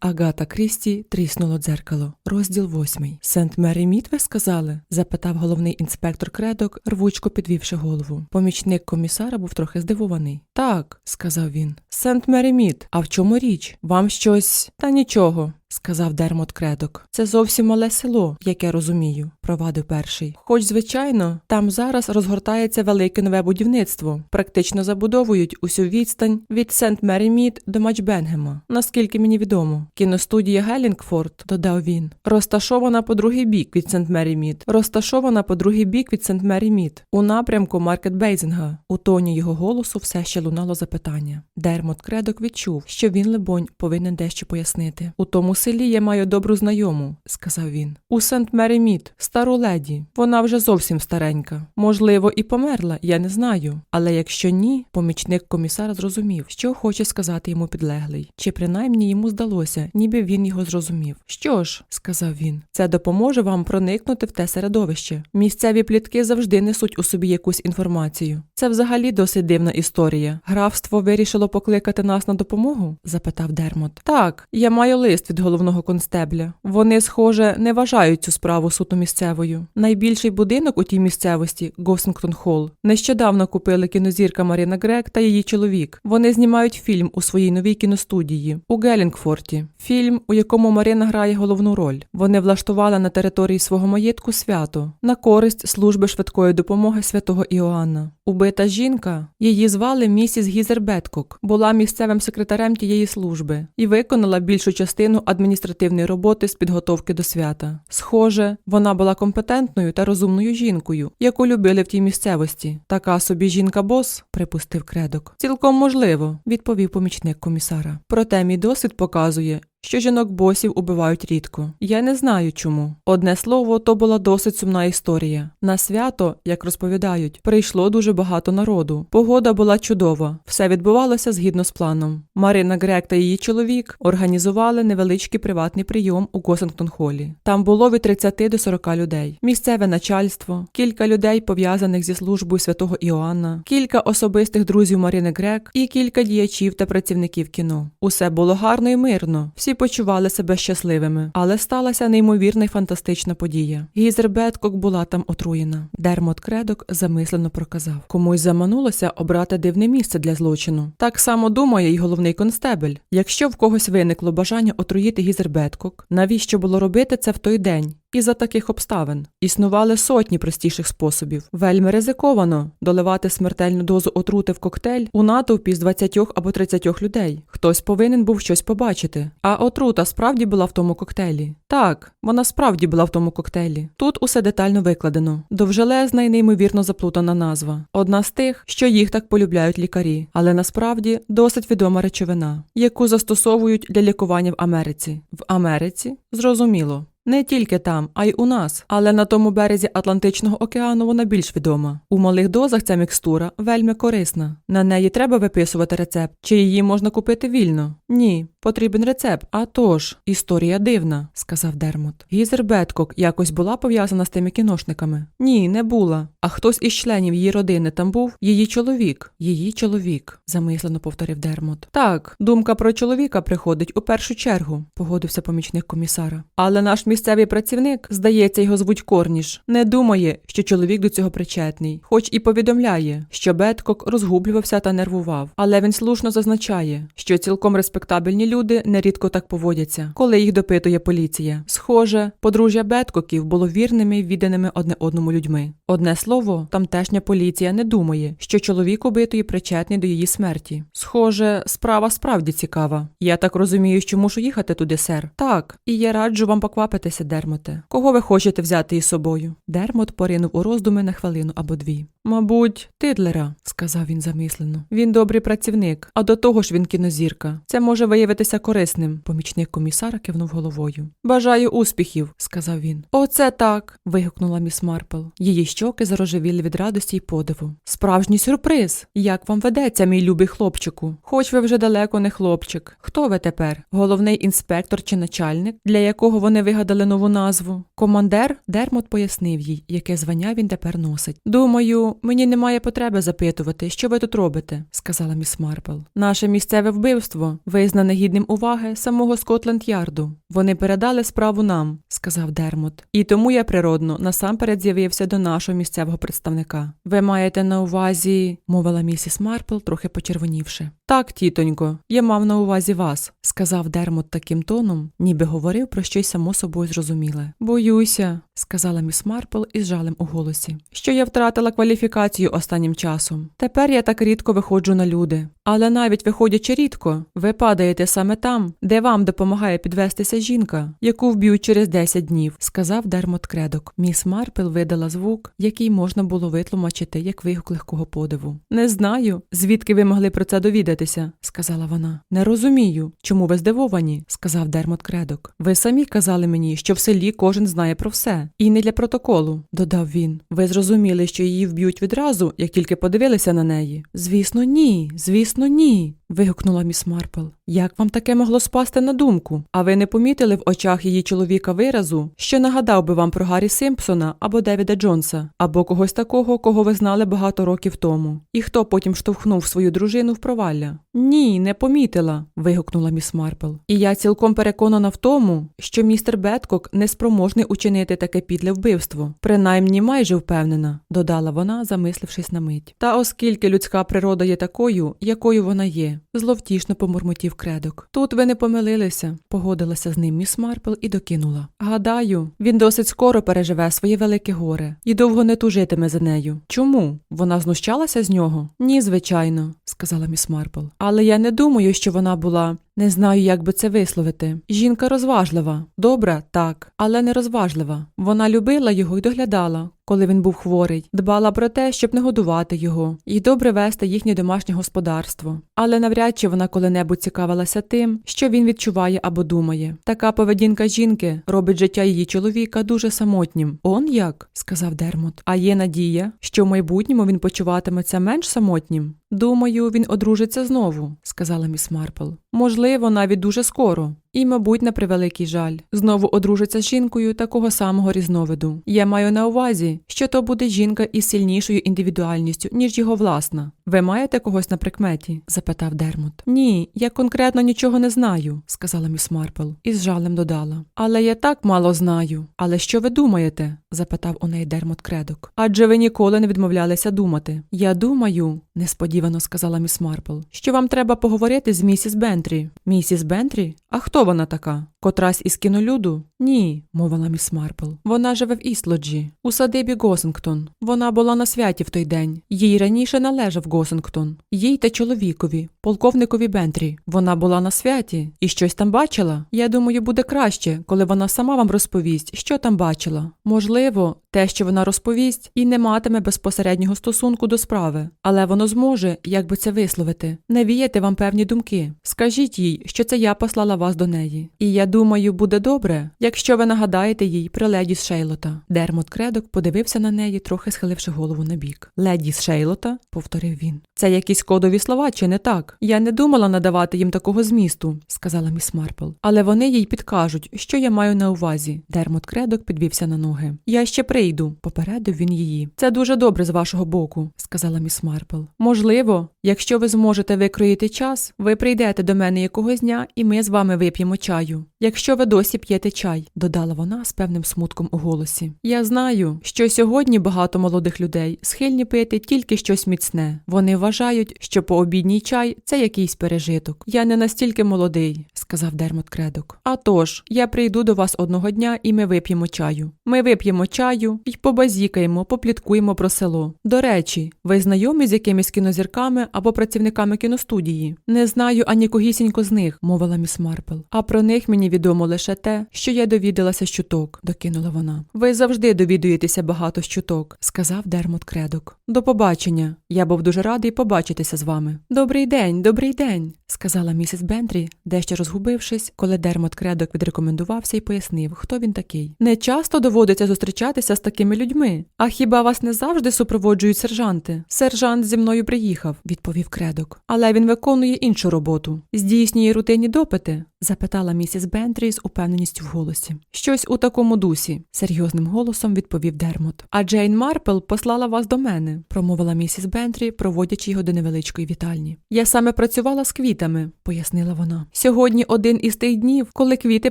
Агата Крісті тріснуло дзеркало. Розділ восьмий. Сент Мері Мід, ви сказали? запитав головний інспектор кредок, рвучко підвівши голову. Помічник комісара був трохи здивований. Так, сказав він. Сент Мері Мід, а в чому річ? Вам щось? Та нічого. Сказав Дермот Кредок. Це зовсім мале село, як я розумію, провадив перший. Хоч, звичайно, там зараз розгортається велике нове будівництво. Практично забудовують усю відстань від Сент Мері Мід до Матчбенгема, наскільки мені відомо. Кіностудія Гелінгфорд, додав він, розташована по другий бік від Сент Мері Мід, розташована по другий бік від Сент Мері Мід, у напрямку Маркет Бейзинга. У тоні його голосу все ще лунало запитання. Дермот Кредок відчув, що він, либонь, повинен дещо пояснити. У тому селі я маю добру знайому, сказав він. У Сент Мері Мід, стару леді. Вона вже зовсім старенька. Можливо, і померла, я не знаю. Але якщо ні, помічник комісара зрозумів, що хоче сказати йому підлеглий. Чи принаймні йому здалося, ніби він його зрозумів. Що ж, сказав він, це допоможе вам проникнути в те середовище. Місцеві плітки завжди несуть у собі якусь інформацію. Це взагалі досить дивна історія. Графство вирішило покликати нас на допомогу? запитав Дермот. Так, я маю лист від головного констебля. Вони, схоже, не вважають цю справу суто місцевою. Найбільший будинок у тій місцевості Госингтон Холл. Нещодавно купили кінозірка Маріна Грек та її чоловік. Вони знімають фільм у своїй новій кіностудії у Гелінгфорті. Фільм, у якому Марина грає головну роль. Вони влаштували на території свого маєтку свято на користь служби швидкої допомоги святого Іоанна. Убита жінка, її звали місіс Гізер Беткок, була місцевим секретарем тієї служби і виконала більшу частину адміністративної роботи з підготовки до свята. Схоже, вона була компетентною та розумною жінкою, яку любили в тій місцевості. Така собі жінка-бос, припустив кредок. Цілком можливо, відповів помічник комісара. Проте мій досвід показує, що жінок босів убивають рідко. Я не знаю чому. Одне слово, то була досить сумна історія. На свято, як розповідають, прийшло дуже багато народу. Погода була чудова, все відбувалося згідно з планом. Марина Грек та її чоловік організували невеличкий приватний прийом у Госингтон Холі. Там було від 30 до 40 людей. Місцеве начальство, кілька людей, пов'язаних зі службою святого Іоанна, кілька особистих друзів Марини Грек і кілька діячів та працівників кіно. Усе було гарно і мирно. Всі почували себе щасливими, але сталася неймовірна й фантастична подія. Гізер Беткок була там отруєна. Дермот Кредок замислено проказав: комусь заманулося обрати дивне місце для злочину. Так само думає й головний констебель. Якщо в когось виникло бажання отруїти Гізер Беткок, навіщо було робити це в той день? І за таких обставин існували сотні простіших способів. Вельми ризиковано доливати смертельну дозу отрути в коктейль у натовпі з 20 або 30 людей. Хтось повинен був щось побачити. А отрута справді була в тому коктейлі. Так, вона справді була в тому коктейлі. Тут усе детально викладено. Довжелезна і неймовірно заплутана назва. Одна з тих, що їх так полюбляють лікарі, але насправді досить відома речовина, яку застосовують для лікування в Америці. В Америці зрозуміло. Не тільки там, а й у нас. Але на тому березі Атлантичного океану вона більш відома. У малих дозах ця мікстура вельми корисна. На неї треба виписувати рецепт, чи її можна купити вільно? Ні, потрібен рецепт. А тож, історія дивна, сказав Дермот. Гізер Беткок якось була пов'язана з тими кіношниками? Ні, не була. А хтось із членів її родини там був? Її чоловік. Її чоловік, замислено повторив Дермот. Так, думка про чоловіка приходить у першу чергу, погодився помічник комісара. Але наш місцевий працівник, здається, його звуть Корніш, не думає, що чоловік до цього причетний, хоч і повідомляє, що Беткок розгублювався та нервував. Але він слушно зазначає, що цілком респектабельні люди нерідко так поводяться, коли їх допитує поліція. Схоже, подружжя Беткоків було вірними відданими одне одному людьми. Одне слово, тамтешня поліція не думає, що чоловік убитої причетний до її смерті. Схоже, справа справді цікава. Я так розумію, що мушу їхати туди, сер. Так, і я раджу вам поквапитися, Дермоте. Кого ви хочете взяти із собою? Дермот поринув у роздуми на хвилину або дві. Мабуть, Тидлера, сказав він замислено. Він добрий працівник, а до того ж він кінозірка. Це може виявитися корисним. Помічник комісара кивнув головою. Бажаю успіхів, сказав він. Оце так. вигукнула міс Марпл. Її щоки зарожевіли від радості й подиву. Справжній сюрприз. Як вам ведеться, мій любий хлопчику? Хоч ви вже далеко не хлопчик. Хто ви тепер? Головний інспектор чи начальник, для якого вони вигадали нову назву. Командер Дермот пояснив їй, яке звання він тепер носить. Думаю, мені немає потреби запитувати, що ви тут робите, сказала міс Марпл. Наше місцеве вбивство визнане гідним уваги самого Скотланд Ярду. Вони передали справу нам, сказав Дермот. І тому я природно насамперед з'явився до нашого місцевого представника. Ви маєте на увазі, мовила місіс Марпл, трохи почервонівши. Так, тітонько, я мав на увазі вас, сказав Дермот таким тоном, ніби говорив про щось само собою зрозуміле. Боюся, сказала міс Марпл із жалем у голосі, що я втратила кваліфікацію останнім часом. Тепер я так рідко виходжу на люди. Але навіть виходячи рідко, ви падаєте саме там, де вам допомагає підвестися жінка, яку вб'ють через 10 днів, сказав Дермот Кредок. Міс Марпл видала звук, який можна було витлумачити як вигук легкого подиву. Не знаю, звідки ви могли про це довідатися, сказала вона. Не розумію, чому ви здивовані, сказав Дермот Кредок. Ви самі казали мені, що в селі кожен знає про все, і не для протоколу, додав він. Ви зрозуміли, що її вб'ють відразу, як тільки подивилися на неї. Звісно, ні, звісно, ні. вигукнула міс Марпл. Як вам таке могло спасти на думку? А ви не помітили в очах її чоловіка виразу, що нагадав би вам про Гаррі Симпсона або Девіда Джонса, або когось такого, кого ви знали багато років тому? І хто потім штовхнув свою дружину в провалля? Ні, не помітила. вигукнула міс Марпл. І я цілком переконана в тому, що містер Беткок неспроможний учинити таке підле вбивство. Принаймні майже впевнена, додала вона, замислившись на мить. Та оскільки людська природа є такою, якою вона є, зловтішно помурмотів кредок. Тут ви не помилилися, погодилася з ним міс Марпл і докинула. Гадаю, він досить скоро переживе своє велике горе і довго не тужитиме за нею. Чому? Вона знущалася з нього? Ні, звичайно, сказала міс Марпл. Але я не думаю, що вона була. Не знаю, як би це висловити. Жінка розважлива, добра, так, але не розважлива. Вона любила його і доглядала, коли він був хворий, дбала про те, щоб не годувати його, і добре вести їхнє домашнє господарство. Але навряд чи вона коли-небудь цікавилася тим, що він відчуває або думає. Така поведінка жінки робить життя її чоловіка дуже самотнім. Он як? сказав Дермот. А є надія, що в майбутньому він почуватиметься менш самотнім. Думаю, він одружиться знову, сказала міс Марпл. Можливо, навіть дуже скоро. І, мабуть, на превеликий жаль, знову одружиться з жінкою такого самого різновиду. Я маю на увазі, що то буде жінка із сильнішою індивідуальністю, ніж його власна. Ви маєте когось на прикметі? запитав Дермот. Ні, я конкретно нічого не знаю, сказала міс Марпл і з жалем додала. Але я так мало знаю. Але що ви думаєте? запитав у неї Дермот Кредок. Адже ви ніколи не відмовлялися думати. Я думаю, несподівано сказала міс Марпл, що вам треба поговорити з місіс Бентрі. Місіс Бентрі? А хто вона така? Котрась із кінолюду? Ні, мовила міс Марпл. Вона живе в Іслоджі, у садибі Госингтон. Вона була на святі в той день. Їй раніше належав Госингтон. Їй та чоловікові, полковникові Бентрі. Вона була на святі і щось там бачила. Я думаю, буде краще, коли вона сама вам розповість, що там бачила. Можливо, те, що вона розповість, і не матиме безпосереднього стосунку до справи, але воно зможе, як би це висловити, навіяти вам певні думки. Скажіть їй, що це я послала вас до неї. І я думаю, буде добре, якщо ви нагадаєте їй про леді з Шейлота. Дермот Кредок подивився на неї, трохи схиливши голову на бік. Леді з Шейлота, повторив він. Це якісь кодові слова, чи не так? Я не думала надавати їм такого змісту, сказала міс Марпл. Але вони їй підкажуть, що я маю на увазі. Дермот Кредок підвівся на ноги. Я ще прийду, попередив він її. Це дуже добре з вашого боку, сказала міс Марпл. Можливо, якщо ви зможете викроїти час, ви прийдете до мене якогось дня, і ми з вами вип'ємо чаю. Якщо ви досі п'єте чай, додала вона з певним смутком у голосі. Я знаю, що сьогодні багато молодих людей схильні пити тільки щось міцне. Вони вважають, що пообідній чай це якийсь пережиток. Я не настільки молодий, сказав Дермот Кредок. А тож, я прийду до вас одного дня і ми вип'ємо чаю. Ми вип'ємо чаю і побазікаємо, попліткуємо про село. До речі, ви знайомі з якимись кінозірками або працівниками кіностудії? Не знаю ані когісінько з них, мовила міс Марпл. А про них мені відомо лише те, що я довідалася з чуток, докинула вона. Ви завжди довідуєтеся багато з чуток, сказав Дермот Кредок. До побачення. Я був дуже радий побачитися з вами. Добрий день, добрий день, сказала місіс Бентрі, дещо розгубившись, коли Дермот Кредок відрекомендувався і пояснив, хто він такий. Не часто доводиться зустрічатися з такими людьми. А хіба вас не завжди супроводжують сержанти? Сержант зі мною приїхав, відповів кредок. Але він виконує іншу роботу. Здійснює рутинні допити? запитала місіс Бентрі з упевненістю в голосі. Щось у такому дусі, серйозним голосом відповів Дермот. А Джейн Марпл послала вас до мене, промовила місіс Бентрі, проводячи його до невеличкої вітальні. Я саме працювала з квітами, пояснила вона. Сьогодні один із тих днів, коли квіти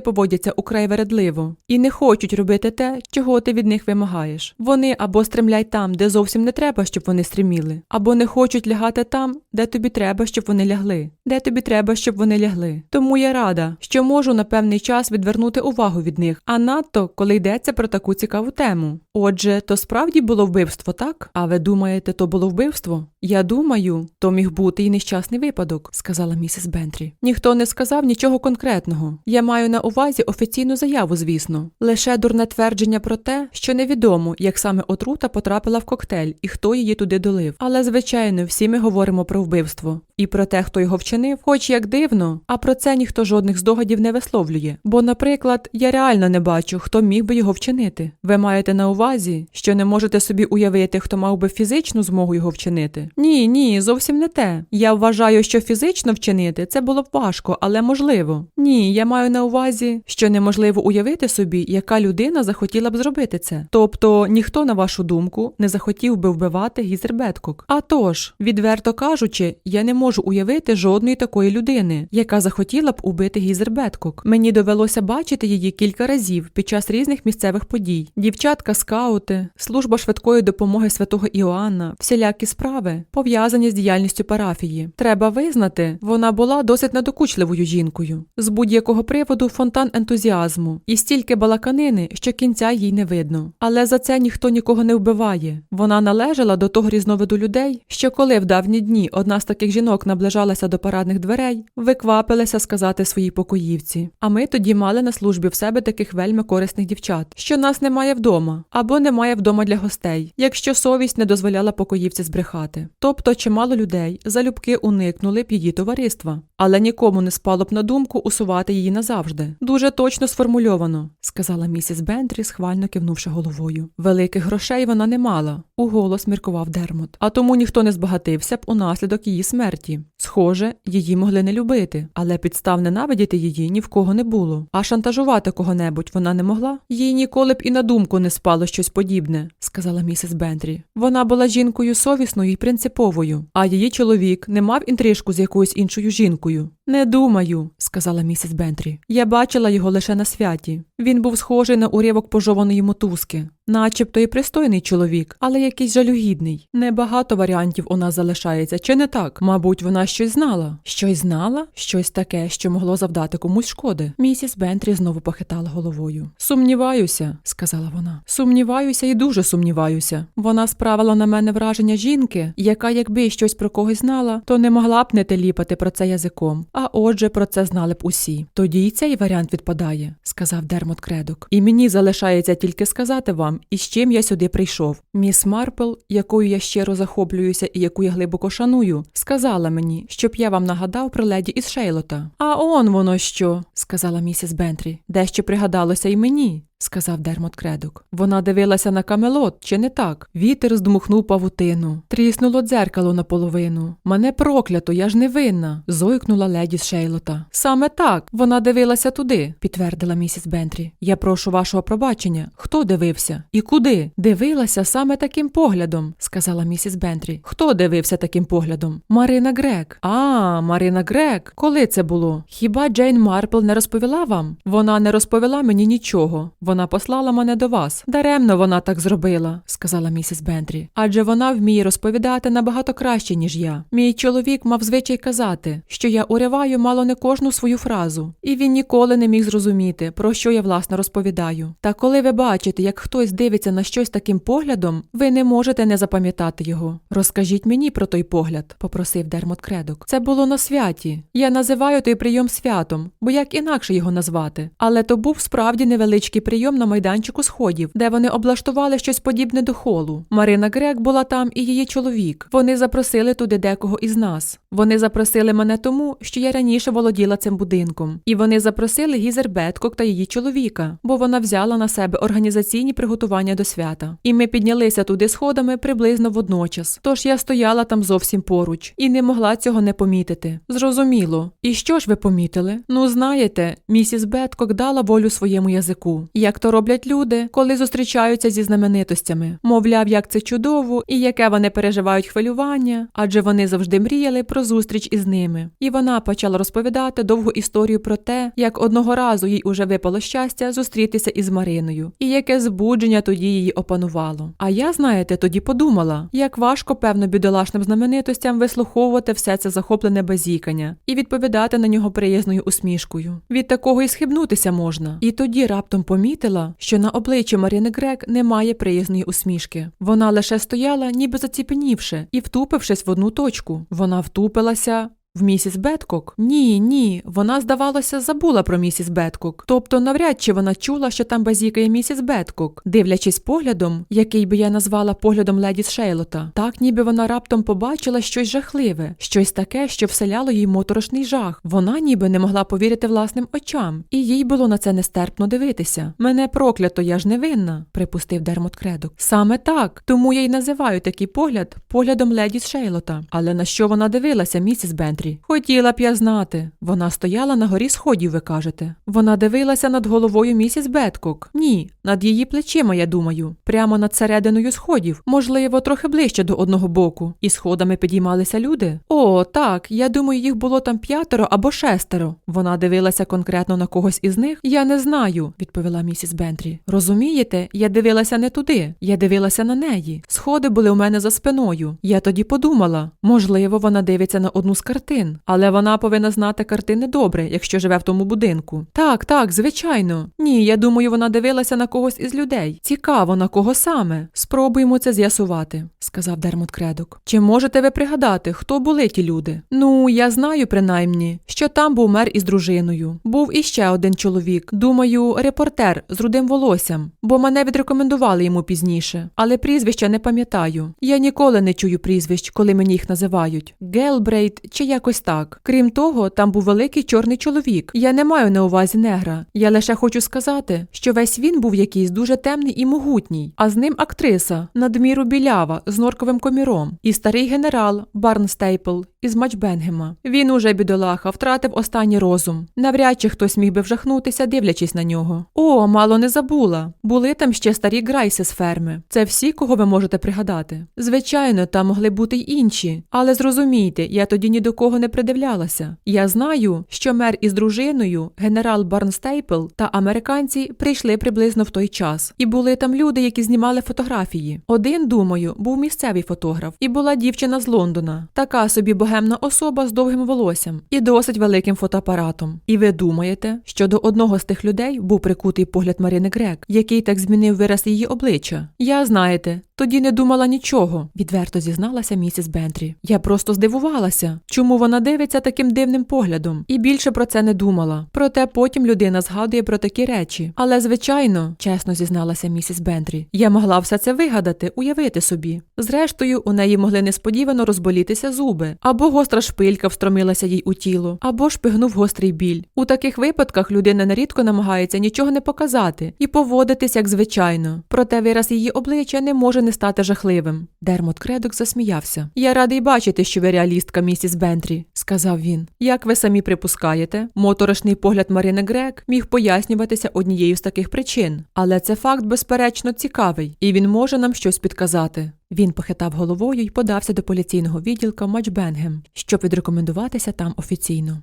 поводяться украй вередливо і не хочуть робити те, чого ти від них вимагаєш. Вони або стремлять там, де зовсім не треба, щоб вони стреміли, або не хочуть лягати там, де тобі треба, щоб вони лягли, де тобі треба, щоб вони лягли. Тому я рада, що можу на певний час відвернути увагу від них, а надто коли йдеться про таку цікаву тему. Отже, то справді було вбивство, так? А ви думаєте, то було вбивство? Я думаю, то міг бути і нещасний випадок, сказала місіс Бентрі. Ніхто не сказав нічого конкретного. Я маю на увазі офіційну заяву, звісно, лише дурне твердження про те, що невідомо, як саме отрута потрапила в коктейль і хто її туди долив. Але звичайно, всі ми говоримо про вбивство і про те, хто його вчинив, хоч як дивно, а про це ніхто жодних здогадів не висловлює. Бо, наприклад, я реально не бачу, хто міг би його вчинити. Ви маєте на увазі, що не можете собі уявити, хто мав би фізичну змогу його вчинити? Ні, ні, зовсім не те. Я вважаю, що фізично вчинити це було б важко, але можливо. Ні, я маю на увазі, що неможливо уявити собі, яка людина захотіла б зробити це. Тобто ніхто, на вашу думку, не захотів би вбивати Гізер Беткок. А тож, відверто кажучи, я не можу уявити жодної такої людини, яка захотіла б убити Гізер Беткок. Мені довелося бачити її кілька разів під час різних місцевих подій. Дівчатка, скаути, служба швидкої допомоги святого Іоанна, всілякі справи, пов'язані з діяльністю парафії. Треба визнати, вона була досить надокучливою жінкою. З будь-якого приводу фонтан ентузіазму і стільки балаканини, що кінця їй не видно. Але за це ніхто нікого не вбиває. Вона належала до того різновиду людей, що коли в давні дні одна з таких жінок наближалася до парадних дверей, виквапилася сказати своїй покоївці. А ми тоді мали на службі в себе таких вельми корисних дівчат, що нас немає вдома або немає вдома для гостей, якщо совість не дозволяла покоївці збрехати. Тобто чимало людей залюбки уникнули б її товариства, але нікому не спало б на думку усувати її назавжди. Дуже точно сформульовано, сказала місіс Бентрі, схвально кивнувши головою. Великих грошей вона не мала, уголос міркував Дермот. А тому ніхто не збагатився б унаслідок її смерті. Схоже, її могли не любити, але підстав ненавидіти її ні в кого не було. А шантажувати кого-небудь вона не могла. Їй ніколи б і на думку не спало щось подібне, сказала місіс Бентрі. Вона була жінкою совісною і принциповою, а її чоловік не мав інтрижку з якоюсь іншою жінкою. Не думаю, сказала місіс Бентрі. Я бачила його лише на святі. Він був схожий на урівок пожованої мотузки. Начебто і пристойний чоловік, але якийсь жалюгідний. Небагато варіантів у нас залишається, чи не так? Мабуть, вона щось знала. Щось знала? Щось таке, що могло завдати комусь шкоди. Місіс Бентрі знову похитала головою. Сумніваюся, сказала вона. Сумніваюся і дуже сумніваюся. Вона справила на мене враження жінки, яка, якби щось про когось знала, то не могла б не теліпати про це язиком. А отже, про це знали б усі. Тоді й цей варіант відпадає, сказав Дермот Кредок. І мені залишається тільки сказати вам, із чим я сюди прийшов. Міс Марпл, якою я щиро захоплююся і яку я глибоко шаную, сказала мені, щоб я вам нагадав про леді із Шейлота. А он воно що, сказала місіс Бентрі. Дещо пригадалося й мені. Сказав Дермот Кредок. Вона дивилася на камелот, чи не так? Вітер здмухнув павутину. Тріснуло дзеркало наполовину. Мене проклято, я ж не винна. зойкнула леді Шейлота. Саме так, вона дивилася туди, підтвердила місіс Бентрі. Я прошу вашого пробачення. Хто дивився? І куди? Дивилася саме таким поглядом, сказала місіс Бентрі. Хто дивився таким поглядом? Марина Грек. А, Марина Грек. Коли це було? Хіба Джейн Марпл не розповіла вам? Вона не розповіла мені нічого. Вона послала мене до вас. Даремно вона так зробила, сказала місіс Бентрі. Адже вона вміє розповідати набагато краще, ніж я. Мій чоловік мав звичай казати, що я уриваю мало не кожну свою фразу, і він ніколи не міг зрозуміти, про що я власне розповідаю. Та коли ви бачите, як хтось дивиться на щось таким поглядом, ви не можете не запам'ятати його. Розкажіть мені про той погляд, попросив Дермот Кредок. Це було на святі. Я називаю той прийом святом, бо як інакше його назвати. Але то був справді невеличкий прийом. Прийом на майданчику сходів, де вони облаштували щось подібне до холу. Марина Грек була там і її чоловік. Вони запросили туди декого із нас. Вони запросили мене тому, що я раніше володіла цим будинком. І вони запросили Гізер Беткок та її чоловіка, бо вона взяла на себе організаційні приготування до свята. І ми піднялися туди сходами приблизно водночас. Тож я стояла там зовсім поруч і не могла цього не помітити. Зрозуміло. І що ж ви помітили? Ну, знаєте, місіс Беткок дала волю своєму язику. Як то роблять люди, коли зустрічаються зі знаменитостями. Мовляв, як це чудово і яке вони переживають хвилювання, адже вони завжди мріяли про зустріч із ними. І вона почала розповідати довгу історію про те, як одного разу їй уже випало щастя зустрітися із Мариною, і яке збудження тоді її опанувало. А я, знаєте, тоді подумала, як важко, певно, бідолашним знаменитостям вислуховувати все це захоплене базікання і відповідати на нього приязною усмішкою. Від такого і схибнутися можна. І тоді раптом помітила, що на обличчі Марини Грек немає приязної усмішки. Вона лише стояла, ніби заціпенівши, і втупившись в одну точку. Вона втупилася. В місіс Беткок? Ні, ні, вона, здавалося, забула про місіс Беткок. Тобто, навряд чи вона чула, що там базікає місіс Беткок, дивлячись поглядом, який би я назвала поглядом леді Шейлота, так ніби вона раптом побачила щось жахливе, щось таке, що вселяло їй моторошний жах. Вона ніби не могла повірити власним очам, і їй було на це нестерпно дивитися. Мене проклято, я ж не винна, припустив Дермот Кредок. Саме так, тому я й називаю такий погляд поглядом леді Шейлота. Але на що вона дивилася, місіс Бентрі? Хотіла б я знати. Вона стояла на горі сходів, ви кажете. Вона дивилася над головою місіс Беткок. Ні, над її плечима, я думаю, прямо над серединою сходів, можливо, трохи ближче до одного боку. І сходами підіймалися люди. О, так, я думаю, їх було там п'ятеро або шестеро. Вона дивилася конкретно на когось із них. Я не знаю, відповіла місіс Бентрі. Розумієте, я дивилася не туди, я дивилася на неї. Сходи були у мене за спиною. Я тоді подумала, можливо, вона дивиться на одну з картин, але вона повинна знати картини добре, якщо живе в тому будинку. Так, так, звичайно. Ні, я думаю, вона дивилася на когось із людей. Цікаво, на кого саме. Спробуємо це з'ясувати, сказав Дермот Кредок. Чи можете ви пригадати, хто були ті люди? Ну, я знаю принаймні, що там був мер із дружиною. Був іще один чоловік. Думаю, репортер з рудим волоссям, бо мене відрекомендували йому пізніше. Але прізвища не пам'ятаю. Я ніколи не чую прізвищ, коли мені їх називають. Гелбрейт чи якось так. Крім того, там був великий чорний чоловік. Я не маю на увазі негра. Я лише хочу сказати, що весь він був якийсь дуже темний і могутній, а з ним актриса, надміру білява з норковим коміром, і старий генерал Барн Стейпл із Матчбенгема. Він уже бідолаха втратив останній розум. Навряд чи хтось міг би вжахнутися, дивлячись на нього. О, мало не забула. Були там ще старі грайси з ферми. Це всі, кого ви можете пригадати. Звичайно, там могли бути й інші, але зрозумійте, я тоді ні до кого не придивлялася. Я знаю, що мер із дружиною, генерал Барнстейпл та американці прийшли приблизно в той час, і були там люди, які знімали фотографії. Один, думаю, був місцевий фотограф, і була дівчина з Лондона, така собі богемна особа з довгим волоссям і досить великим фотоапаратом. І ви думаєте, що до одного з тих людей був прикутий погляд Марини Грек, який так змінив вираз її обличчя? Я знаєте. Тоді не думала нічого, відверто зізналася місіс Бентрі. Я просто здивувалася, чому вона дивиться таким дивним поглядом, і більше про це не думала. Проте потім людина згадує про такі речі. Але, звичайно, чесно зізналася місіс Бентрі, я могла все це вигадати, уявити собі. Зрештою, у неї могли несподівано розболітися зуби, або гостра шпилька встромилася їй у тіло, або шпигнув гострий біль. У таких випадках людина нерідко намагається нічого не показати і поводитись як звичайно. Проте вираз її обличчя не може не стати жахливим. Дермот Кредок засміявся. Я радий бачити, що ви реалістка, місіс Бентрі, сказав він. Як ви самі припускаєте, моторошний погляд Марини Грек міг пояснюватися однією з таких причин, але це факт, безперечно, цікавий, і він може нам щось підказати. Він похитав головою і подався до поліційного відділка Матчбенгем, щоб відрекомендуватися там офіційно.